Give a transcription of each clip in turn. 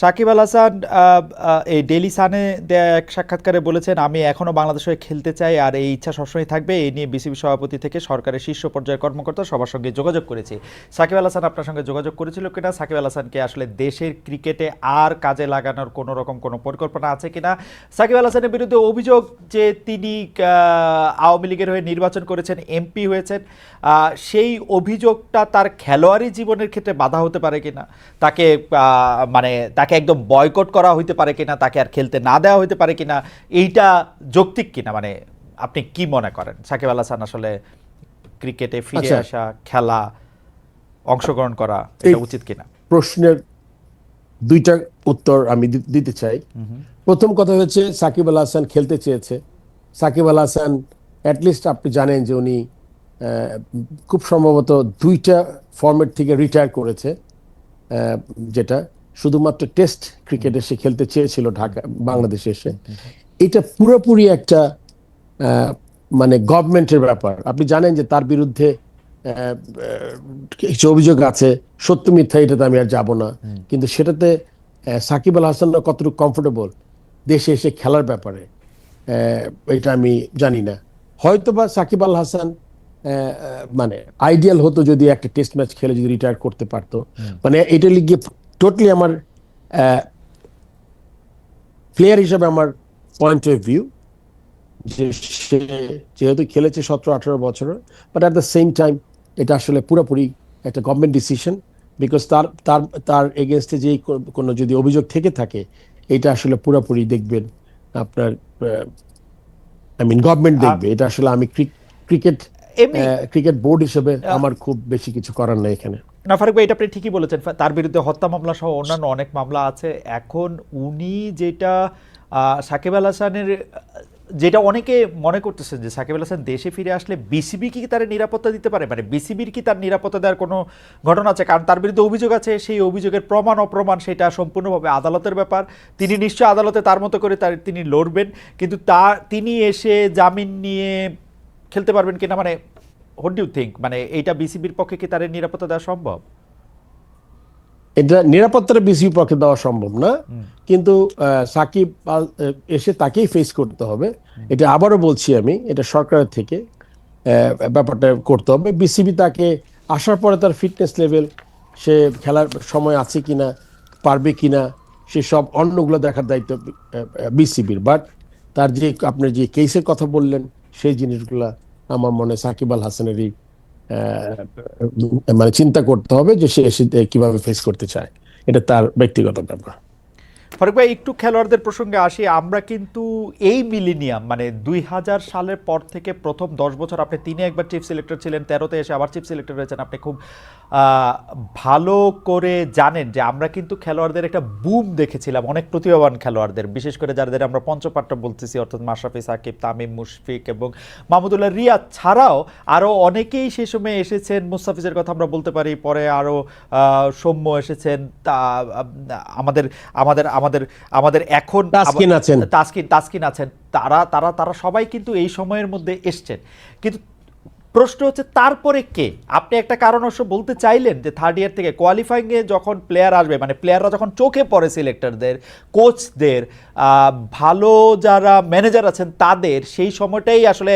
সাকিব আল হাসান এই ডেলি সানে দেয়া এক সাক্ষাৎকারে বলেছেন, আমি এখনও বাংলাদেশে হয়ে খেলতে চাই আর এই ইচ্ছা সবসময় থাকবে। এই নিয়ে বিসিবি সভাপতি থেকে সরকারের শীর্ষ পর্যায়ের কর্মকর্তা সবার সঙ্গে যোগাযোগ করেছি। সাকিব আল হাসান আপনার সঙ্গে যোগাযোগ করেছিল কিনা? সাকিব আল হাসানকে আসলে দেশের ক্রিকেটে আর কাজে লাগানোর কোনো রকম কোনো পরিকল্পনা আছে কিনা? সাকিব আল হাসানের বিরুদ্ধে অভিযোগ যে তিনি আওয়ামী লীগের হয়ে নির্বাচন করেছেন, এমপি হয়েছেন সেই অভিযোগটা তার খেলোয়াড়ি জীবনের ক্ষেত্রে বাধা হতে পারে কিনা? তাকে মানে তাকে একদম বয়কট করা হইতে পারে কিনা তাকে আর খেলতে না দেওয়া হইতে পারে কিনা এইটা যৌক্তিক কিনা? মানে আপনি কি মনে করেন? সাকিব আল হাসান আসলে ক্রিকেটে ফিরে আচ্ছা। আসা খেলা অংশগ্রহণ করা এটা উচিত কিনা? প্রশ্নের দুইটা উত্তর আমি দিতে চাই। প্রথম কথা হচ্ছে সাকিব আল হাসান খেলতে চেয়েছে। সাকিব আল হাসান অ্যাটলিস্ট আপনি জানেন যে উনি খুব সম্ভবত দুইটা ফর্মেট থেকে রিটায়ার করেছে যেটা। শুধুমাত্র টেস্ট ক্রিকেটে সে খেলতে চেয়েছিল ঢাকা বাংলাদেশে এসে। এটা পুরোপুরি একটা মানে গভর্নমেন্টের ব্যাপার। আপনি জানেন যে তার বিরুদ্ধে কিছু অভিযোগ আছে সত্য মিথ্যা এটাতে আমি আর যাব না। কিন্তু সেটাতে সাকিব আল হাসান কতটুকু কমফোর্টেবল দেশে এসে খেলার ব্যাপারে এটা আমি জানি না। হয়তোবা সাকিব আল হাসান মানে আইডিয়াল হতো যদি একটা টেস্ট ম্যাচ খেলে যদি রিটায়ার করতে পারতো। মানে এটা লিগে টোটালি আমার প্লেয়ার হিসেবে আমার পয়েন্ট অফ ভিউ যে সে যেহেতু খেলেছে সতেরো আঠারো বছর but at the same time এটা আসলে পুরোপুরি একটা গভর্নমেন্ট ডিসিশন বিকজ তার তার তার এগেনস্টে যেই কোনো যদি অভিযোগ থেকে থাকে এটা আসলে পুরোপুরি দেখবেন আপনার আই মিন গভর্নমেন্ট দেখবে এটা আসলে আমি ক্রিকেট ক্রিকেট বোর্ড হিসেবে আমার খুব বেশি কিছু করার নেই এখানে। না, ফারুক ভাই, এটা আপনি ঠিকই বলেছেন। তার বিরুদ্ধে হত্যা মামলা সহ অন্যান্য অনেক মামলা আছে। এখন উনি যেটা সাকিব আল হাসানের, যেটা অনেকে মনে করতেছেন যে সাকিব আল হাসান দেশে ফিরে আসলে বিসিবি কি তার নিরাপত্তা দিতে পারে? মানে বিসিবির কি তার নিরাপত্তা দেওয়ার কোনো ঘটনা আছে? কারণ তার বিরুদ্ধে অভিযোগ আছে, সেই অভিযোগের প্রমাণ অপ্রমাণ সেটা সম্পূর্ণভাবে আদালতের ব্যাপার। তিনি নিশ্চয় আদালতে তার মতো করে তার, তিনি লড়বেন। কিন্তু তা, তিনি এসে জামিন নিয়ে খেলতে পারবেন কিনা? মানে হোয়াট ডু থিঙ্ক মানে এইটা বিসিবির পক্ষে কি তার নিরাপত্তা দেওয়া সম্ভব? এটা নিরাপত্তার বেশি পক্ষে দেওয়া সম্ভব না। কিন্তু সাকিব এসে তাকেই ফেস করতে হবে। এটা আবারও বলছি আমি এটা সরকারের থেকে ব্যাপারটা করতে হবে। বিসিবি তাকে আসার পরে তার ফিটনেস লেভেল সে খেলার সময় আছে কিনা পারবে কিনা সে সব অন্যগুলো দেখার দায়িত্ব বিসিবির। বাট তার যে আপনার যে কেসের কথা বললেন সেই জিনিসগুলা আমার মনে সাকিব আল হাসানেরই মানে চিন্তা করতে হবে যে সে কীভাবে ফেস করতে চায়। এটা তার ব্যক্তিগত ব্যাপার। ফারুক ভাই, একটু খেলোয়াড়দের প্রসঙ্গে আসি। আমরা কিন্তু এই মিলিনিয়াম মানে দুই হাজার সালের পর থেকে প্রথম দশ বছর আপনি তিনি একবার চিফ সিলেক্টর ছিলেন, তেরোতে এসে আবার চিফ সিলেক্টর হয়েছেন। আপনি খুব ভালো করে জানেন যে আমরা কিন্তু খেলোয়াড়দের একটা বুম দেখেছিলাম, অনেক প্রতিভাবান খেলোয়াড়দের। বিশেষ করে যাদের আমরা পঞ্চপাট্টা বলতেছি, অর্থাৎ মাশরাফি, সাকিব, তামিম, মুশফিক এবং মাহমুদুল্লাহ রিয়াদ ছাড়াও আরও অনেকেই সে সময় এসেছেন। মুস্তাফিজের কথা আমরা বলতে পারি, পরে আরও সৌম্য এসেছেন। তা আমাদের আমাদের আমাদের আমাদের এখন তাসকিন আছেন। তাসকিন তাসকিন আছেন। তারা তারা তারা সবাই কিন্তু এই সময়ের মধ্যে এসছেন। কিন্তু প্রশ্ন হচ্ছে তারপরে কে? আপনি একটা কারণ অবশ্য বলতে চাইলেন যে থার্ড ইয়ার থেকে কোয়ালিফাইংয়ে যখন প্লেয়ার আসবে মানে প্লেয়াররা যখন চোখে পড়ে সিলেক্টরদের কোচদের ভালো যারা ম্যানেজার আছেন তাদের সেই সময়টাই আসলে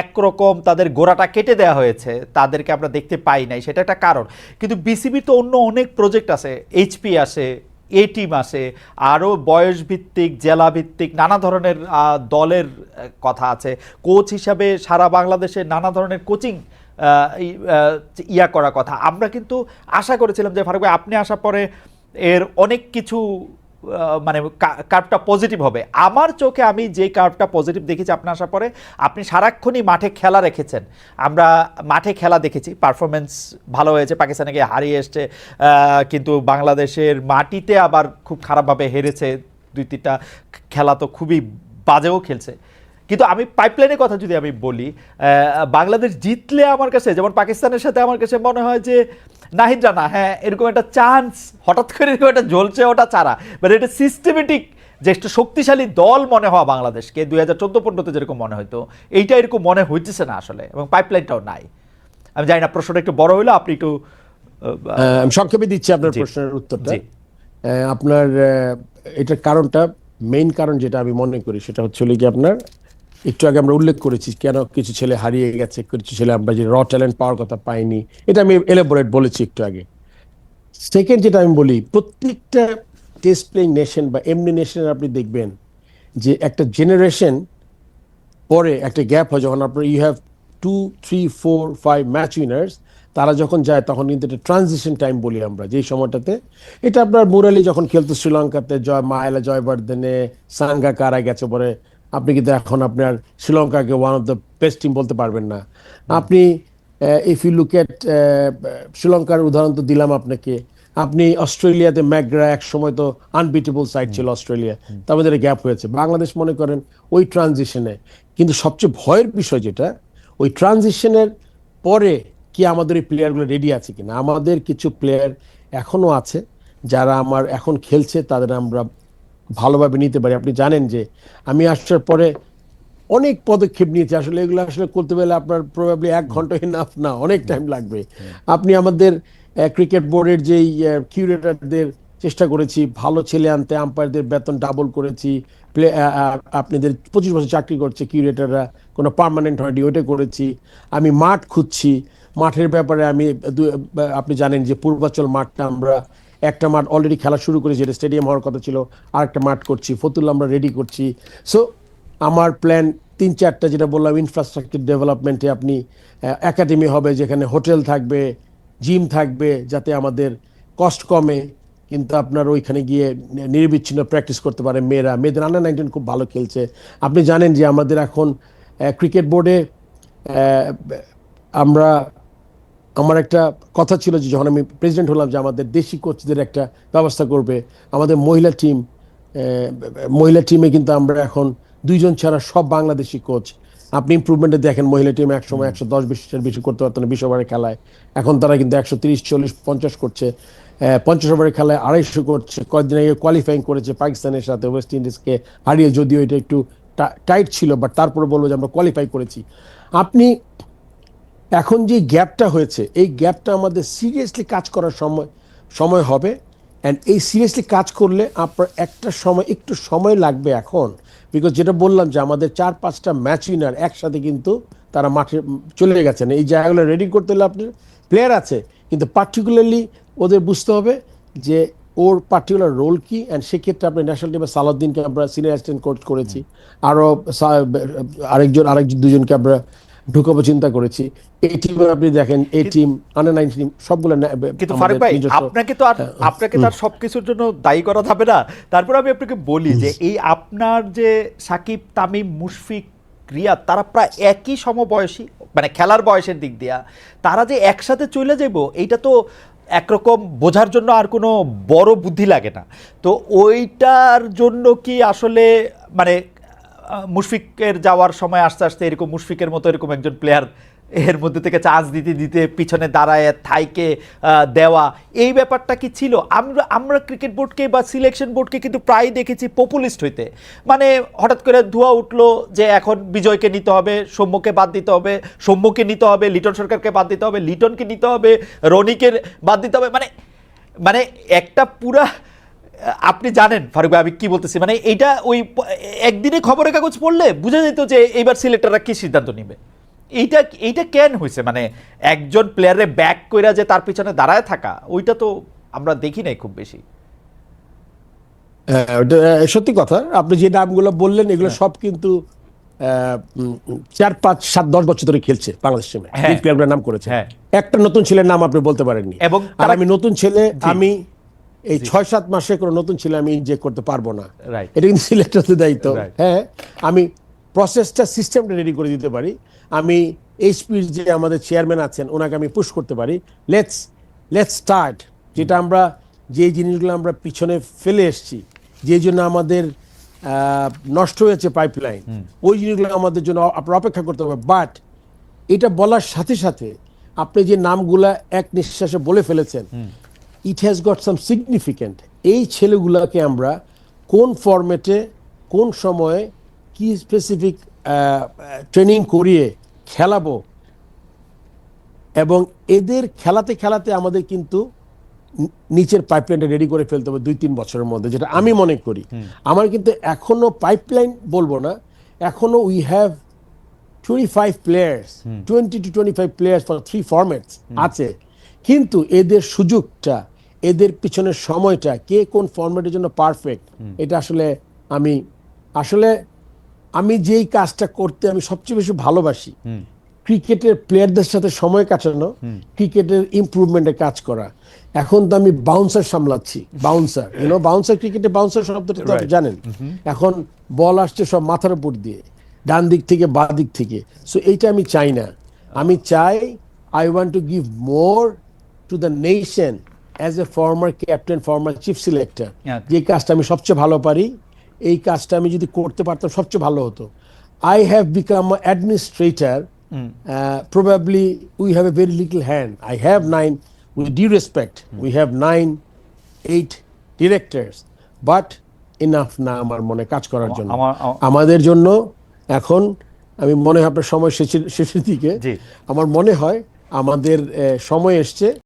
একরকম তাদের গোড়াটা কেটে দেওয়া হয়েছে। তাদেরকে আমরা দেখতে পাই নাই সেটা একটা কারণ। কিন্তু বিসিবির তো অন্য অনেক প্রজেক্ট আছে এইচপি আসে এ টিম আসে আরও বয়সভিত্তিক, জেলাভিত্তিক জেলা ভিত্তিক নানা ধরনের দলের কথা আছে। কোচ হিসাবে সারা বাংলাদেশে নানা ধরনের কোচিং ইয়া করা কথা। আমরা কিন্তু আশা করেছিলাম যে ফারুক ভাই, আপনি আসার পরে এর অনেক কিছু মানে কার্ভটা পজিটিভ হবে। আমার চোখে আমি যে কার্ভটা পজিটিভ দেখেছি আপনি আসার পরে, আপনি সারাক্ষণই মাঠে খেলা রেখেছেন। আমরা মাঠে খেলা দেখেছি পারফরমেন্স ভালো হয়েছে, পাকিস্তানে গিয়ে হারিয়ে এসছে কিন্তু বাংলাদেশের মাটিতে আবার খুব খারাপভাবে হেরেছে। দুই তিনটা খেলা তো খুবই বাজেও খেলছে। কিন্তু আমি পাইপলাইনের কথা যদি আমি বলি বাংলাদেশ জিতলে আমার কাছে, যেমন পাকিস্তানের সাথে আমার কাছে মনে হয় যে নাহিদ রানা হ্যাঁ এরকম একটা চান্স হঠাৎ করে এরকম একটা জ্বলছে ওটা চারা। মানে এটা সিস্টেমেটিক যে একটা শক্তিশালী দল মনে হওয়া বাংলাদেশকে দুই হাজার চোদ্দ পনেরোতে যেরকম মনে হতো এইটা এরকম মনে হইতেছে না আসলে এবং পাইপলাইনটাও নাই। আমি জানি না প্রশ্নটা একটু বড় হইল আপনি একটু সংক্ষেপে দিচ্ছি আপনার প্রশ্নের উত্তরটা। আপনার এটার কারণটা মেইন কারণ যেটা আমি মনে করি সেটা হচ্ছে কি আপনার একটু আগে আমরা উল্লেখ করেছি কেন কিছু ছেলে হারিয়ে গেছে, কিছু ছেলে আমরা যে র ট্যালেন্ট পাওয়ার কথা পাইনি। এটা আমি এলাবোরেট বলেছি একটু আগে। সেকেন্ড যেটা আমি বলি, প্রত্যেকটা টেস্ট প্লেইং নেশন বা এমনি নেশনের আপনি দেখবেন যে একটা জেনারেশন পরে একটা গ্যাপ হয় যখন আপনার you have two three four five match winners তারা যখন যায় তখন কিন্তু একটা ট্রানজিশন টাইম বলি আমরা যেই সময়টাতে। এটা আপনার মুরালি যখন খেলতো শ্রীলঙ্কাতে, জয় মায়েলা, জয়বর্ধনে, সাঙ্গা কারা গেছে পরে আপনি কিন্তু এখন আপনার শ্রীলঙ্কাকে one of the best team বলতে পারবেন না। আপনি ইফ ইউ লুক এট শ্রীলঙ্কার উদাহরণ তো দিলাম আপনাকে। আপনি অস্ট্রেলিয়াতে ম্যাকগ্রা এক সময় তো আনবিটেবল সাইড ছিল অস্ট্রেলিয়া। মধ্যে গ্যাপ হয়েছে। বাংলাদেশ মনে করেন ওই ট্রানজিশনে কিন্তু সবচেয়ে ভয়ের বিষয় যেটা, ওই ট্রানজিশনের পরে কি আমাদের এই প্লেয়ারগুলো রেডি আছে কিনা? আমাদের কিছু প্লেয়ার এখনও আছে, যারা আমার এখন খেলছে, তাদের আমরা ভালোভাবে নিতে পারি। আপনি জানেন যে আমি আসার পরে অনেক পদক্ষেপ নিয়েছি। আসলে এগুলো আসলে করতে গেলে আপনার প্রবাবলি এক ঘণ্টা এনাফ না, অনেক টাইম লাগবে। আপনি আমাদের ক্রিকেট বোর্ডের যেই কিউরেটারদের চেষ্টা করেছি, ভালো ছেলে আনতে আম্পায়ারদের বেতন ডাবল করেছি প্লে আপনাদের পঁচিশ বছর চাকরি করছে কিউরেটাররা কোনো পার্মানেন্ট হয়নি, ওইটা করেছি। আমি মাঠ খুঁজছি, মাঠের ব্যাপারে আমি আপনি জানেন যে পূর্বাচল মাঠটা আমরা একটা মাঠ অলরেডি খেলা শুরু করেছি যেটা স্টেডিয়াম হওয়ার কথা ছিল, আরেকটা মাঠ করছি, ফতুল্লা আমরা রেডি করছি। সো আমার প্ল্যান তিন চারটা যেটা বললাম ইনফ্রাস্ট্রাকচার ডেভেলপমেন্টে আপনি একাডেমি হবে, যেখানে হোটেল থাকবে জিম থাকবে, যাতে আমাদের কস্ট কমে, কিন্তু আপনার ওইখানে গিয়ে নিরবিচ্ছিন্ন প্র্যাকটিস করতে পারে মেয়েরা। মেয়েদের আন্ডার নাইনটিন খুব ভালো খেলছে। আপনি জানেন যে আমাদের এখন ক্রিকেট বোর্ডে আমরা আমার একটা কথা ছিল যে যখন আমি প্রেসিডেন্ট হলাম যে আমাদের দেশি কোচদের একটা ব্যবস্থা করবে, আমাদের মহিলা টিম মহিলা টিমে কিন্তু আমরা এখন দুইজন ছাড়া সব বাংলাদেশি কোচ আপনি ইম্প্রুভমেন্টে দেখেন, মহিলা টিম এক সময় একশো দশ বিশের বেশি করতে পারতো না বিশ ওভারের খেলায়। এখন তারা কিন্তু একশো তিরিশ, চল্লিশ, পঞ্চাশ করছে। পঞ্চাশ ওভারের খেলায় আড়াইশো করছে। কয়েকদিন আগে কোয়ালিফাইং করেছে পাকিস্তানের সাথে ওয়েস্ট ইন্ডিজকে হারিয়ে, যদিও এটা একটু টাইট ছিল বাট তারপরে বলব যে আমরা কোয়ালিফাই করেছি। আপনি এখন যে গ্যাপটা হয়েছে এই গ্যাপটা আমাদের সিরিয়াসলি কাজ করার সময় সময় হবে। অ্যান্ড এই সিরিয়াসলি কাজ করলে আপনার একটা সময় একটু সময় লাগবে এখন। বিকজ যেটা বললাম যে আমাদের চার পাঁচটা ম্যাচ উইনার একসাথে কিন্তু তারা মাঠে চলে গেছেন। এই জায়গাগুলো রেডি করতে হলে আপনার প্লেয়ার আছে। কিন্তু পার্টিকুলারলি ওদের বুঝতে হবে যে ওর পার্টিকুলার রোল কি। অ্যান্ড সেক্ষেত্রে আপনি ন্যাশনাল টিমে সালাউদ্দিনকে আমরা সিনিয়র অ্যাসিস্ট্যান্ট কোচ করেছি। আরও আরেকজন আরেক দুজনকে আমরা ঢুকাবো চিন্তা করেছি। এই টিম আপনি দেখেন এই টিম আন্ডার নাইনটিন টিম সবগুলো কিন্তু ফারুক ভাই আপনাকে তো আর আপনাকে তো আর সবকিছুর জন্য দায়ী করা যাবে না। তারপর আমি আপনাকে বলি যে এই আপনার যে সাকিব তামিম মুশফিক রিয়াদ তারা প্রায় একই সমবয়সী মানে খেলার বয়সের দিক দিয়া তারা যে একসাথে চলে যাব এইটা তো একরকম বোঝার জন্য আর কোনো বড় বুদ্ধি লাগে না। তো ওইটার জন্য কি আসলে মানে মুশফিকের যাওয়ার সময় আস্তে আস্তে এরকম মুশফিকের মতো এরকম একজন প্লেয়ার এর মধ্যে থেকে চান্স দিতে দিতে, পিছনে দাঁড়ায়, থাইকে দেওয়া, এই ব্যাপারটা কি ছিল? আমরা আমরা ক্রিকেট বোর্ডকে বা সিলেকশন বোর্ডকে কিন্তু প্রায় দেখেছি পপুলিস্ট হইতে। মানে হঠাৎ করে ধোয়া উঠল যে এখন বিজয়কে নিতে হবে, সৌম্যকে বাদ দিতে হবে, সৌম্যকে নিতে হবে, লিটন সরকারকে বাদ দিতে হবে, লিটনকে নিতে হবে, রনিকে বাদ দিতে হবে। মানে মানে একটা পুরা আপনি জানেন ফারুক ভাই আমি কি বলতেছি? মানে এইটা ওই একদিনে খবরের কাগজ পড়লে বুঝা যেত যে এইবার সিলেক্টররা কি সিদ্ধান্ত নেবে। এইটা এইটা কেন হয়েছে? মানে একজন প্লেয়ারে ব্যাক কইরা যে তার পিছনে দাঁড়ায় থাকা ওইটা তো আমরা দেখি নাই খুব বেশি। হ্যাঁ, সত্যি কথা আপনি যে নামগুলো বললেন এগুলো সব কিন্তু চার পাঁচ সাত দশ বছর ধরে খেলছে বাংলাদেশ টিমে হ্যাঁ। প্লেয়ারগুলোর নাম করেছে। হ্যাঁ। একটা নতুন ছেলের নাম আপনি বলতে পারেননি। এবং আর আমি নতুন ছেলে আমি এই ছয় সাত মাসে কোনো নতুন ছেলে আমি ইনজেক্ট করতে পারব না. এটা কিন্তু সিলেক্টরদের দায়িত্ব. হ্যাঁ আমি প্রসেসটা সিস্টেমটা রেডি করে দিতে পারি। আমি এইচপির যে আমাদের চেয়ারম্যান আছেন ওনাকে আমি পুশ করতে পারি। লেটস লেটস স্টার্ট যেটা আমরা যে জিনিসগুলো আমরা পিছনে ফেলে এসেছি যে জন্য আমাদের নষ্ট হয়েছে পাইপলাইন ওই জিনিসগুলো আমাদের জন্য আপনার অপেক্ষা করতে হবে। বাট এটা বলার সাথে সাথে আপনি যে নামগুলা এক নিঃশ্বাসে বলে ফেলেছেন it has got some significant এই ছেলেগুলাকে আমরা কোন ফরম্যাটে কোন সময়ে কি স্পেসিফিক ট্রেনিং করিয়ে খেলাবো? এবং এদের খেলাতে খেলাতে আমাদের কিন্তু নিচের পাইপলাইনটা রেডি করে ফেলতে হবে দুই তিন বছরের মধ্যে যেটা আমি মনে করি। আমার কিন্তু এখনও পাইপলাইন বলব না এখনও we have twenty five players twenty two twenty five players for three formats আছে। কিন্তু এদের সুযোগটা এদের পিছনের সময়টা কে কোন ফরম্যাটের জন্য পারফেক্ট এটা আসলে আমি আসলে আমি যেই কাজটা করতে আমি সবচেয়ে বেশি ভালোবাসি ক্রিকেটের প্লেয়ারদের সাথে সময় কাটানো ক্রিকেটের ইমপ্রুভমেন্টে কাজ করা। এখন তো আমি বাউন্সার সামলাচ্ছি বাউন্সার ইউনো বাউন্সার ক্রিকেটে বাউন্সার শব্দটা তো জানেন? এখন বল আসছে সব মাথার উপর দিয়ে ডান দিক থেকে বা দিক থেকে। সো এইটা আমি চাই না। আমি চাই I want to give more to the nation as a former captain former chief selector. যে কাজটা আমি সবচেয়ে ভালো পারি এই কাজটা আমি যদি করতে পারতাম সবচেয়ে ভালো হতো। I have become administrator probably we have a very little hand I have nine with due respect we have nine eight directors but enough না আমার মনে কাজ করার জন্য। আমাদের জন্য এখন আমি মনে হয় আপনার সময় শেষের শেষের দিকে। আমার মনে হয় আমাদের সময় এসছে।